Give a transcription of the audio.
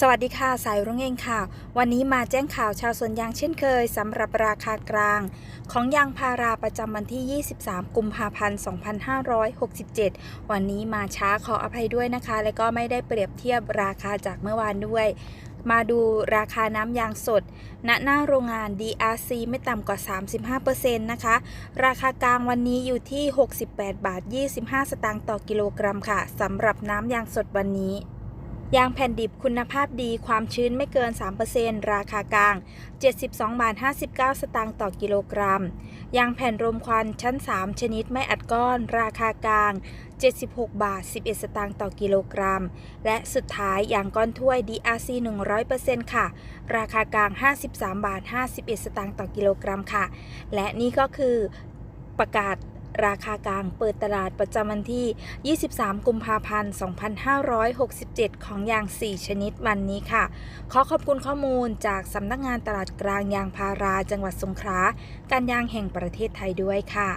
สวัสดีค่ะ สายรุ่งเองค่ะ วันนี้มาแจ้งข่าวชาวสวนยางเช่นเคยสำหรับราคากลาง ของยางพาราประจำวันที่ 23 กุมภาพันธ์ 2567 วันนี้มาช้าขออภัยด้วยนะคะ และก็ไม่ได้เปรียบเทียบราคาจากเมื่อวานด้วย มาดูราคาน้ำยางสด ณ หน้าโรงงาน DRC ไม่ต่ำกว่า 35%นะคะ ราคากลางวันนี้อยู่ที่ 68 บาท 25 สตางค์ต่อกิโลกรัมค่ะสำหรับน้ำยางสดวันนี้ ยางแผ่นดิบคุณภาพดีความชื้นไม่เกิน 3%ราคากลาง 72บาท59 สตางค์ต่อกิโลกรัม ยางแผ่นรมควันชั้น 3 ชนิดไม่อัดก้อน ราคากลาง 76 บาท 11 สตางค์ต่อกิโลกรัม และสุดท้ายยางก้อนถ้วย DRC 100%ค่ะ ราคากลาง 53 บาท 51 สตางค์ต่อกิโลกรัมค่ะ และนี่ก็คือประกาศ ราคากลางเปิดตลาดประจำวันที่ 23 กุมภาพันธ์ 2567 ของยาง 4 ชนิดวันนี้ค่ะ ขอขอบคุณข้อมูลจากสำนักงานตลาดกลางยางพาราจังหวัดสงขลาการยางแห่งประเทศไทยด้วยค่ะ